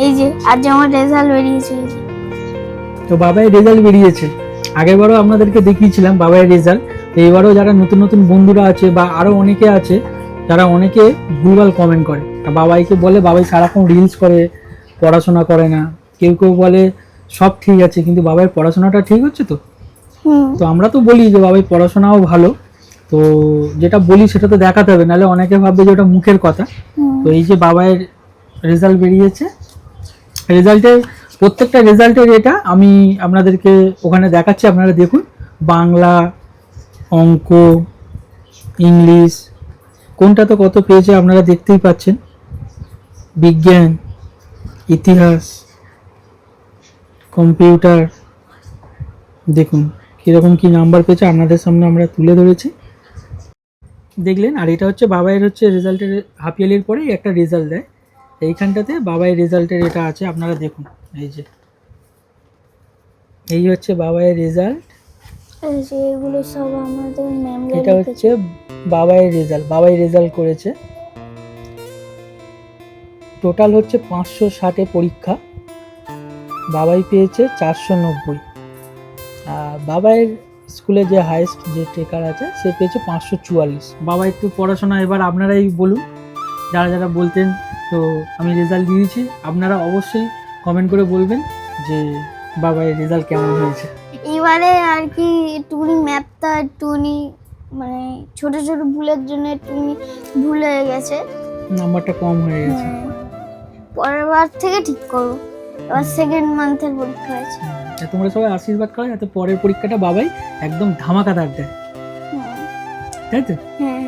এই যে আজ আমার রেজাল্ট বেরিয়েছে। তো বাবাই রেজাল্ট বেরিয়েছে। আগেরবারও আপনাদেরকে দেখিয়েছিলাম বাবাই রেজাল্ট এইবারও যারা নতুন নতুন বন্ধুরা আছে বা আরও অনেকে আছে যারা অনেকে ভুলভাল কমেন্ট করে। বাবাইকে বলে বাবাই সারাক্ষণ রিলস করে পড়াশোনা করে না। কেউ কেউ বলে সব ঠিক আছে। কিন্তু বাবার পড়াশোনাটা ঠিক হচ্ছে তো? তো আমরা তো বলি যে বাবাই পড়াশোনাও ভালো। তো যেটা বলি সেটা তো দেখাতে হবে। নাহলে অনেকে ভাববে যে ওটা মুখের কথা। তো এই যে বাবাইয়ের রেজাল্ট বেরিয়েছে রেজাল্টের প্রত্যেকটা রেজাল্টের এটা আমি আপনাদেরকে ওখানে দেখাচ্ছি, আপনারা দেখুন। বাংলা, অঙ্ক, ইংলিশ, কোনটা তো কত পেয়েছে আপনারা দেখতেই পাচ্ছেন। বিজ্ঞান, ইতিহাস, কম্পিউটার, দেখুন, কীরকম কী নাম্বার পেয়েছে আপনাদের সামনে আমরা তুলে ধরেছি। দেখলেন, আর এটা হচ্ছে বাবাইয়ের হচ্ছে রেজাল্টের হাফ ইয়ারলির পরেই একটা রেজাল্ট দেয়। এইখানটাতে বাবাই রেজাল্টের এটা আছে আপনারা দেখুন এই যে। এই হচ্ছে বাবাইয়ের রেজাল্ট। এগুলো সব আমাদের ম্যাম এটা হচ্ছে বাবাইয়ের রেজাল্ট বাবাই রেজাল্ট করেছে। টোটাল হচ্ছে পাঁচশো ষাটে পরীক্ষা। বাবাই পেয়েছে চারশো নব্বই। বাবাইয়ের স্কুলে যে হাইস্ট যে টেকার আছে সে পেয়েছে পাঁচশো চুয়াল্লিশ। বাবা একটু পড়াশোনা এবার আপনারাই বলুন যারা যারা বলতেন তো আমি রেজাল্ট দিয়েছি। আপনারা অবশ্যই কমেন্ট করে বলবেন যে বাবাইয়ের রেজাল্ট কেমন হয়েছে? এবারে আর কি একটুখানি ম্যাপটা একটুখানি মানে ছোট ছোট ভুলের জন্য একটুখানি ভুল হয়ে গেছে। নাম্বারটা কম হয়ে গেছে। পরের বার থেকে ঠিক করব এবার সেকেন্ড মান্থের পরীক্ষা আছে তোমরা সবাই আশীর্বাদ করো যাতে পরের পরীক্ষাটা বাবাই একদম ধামাকাদার দেয়। তাই তো? হ্যাঁ।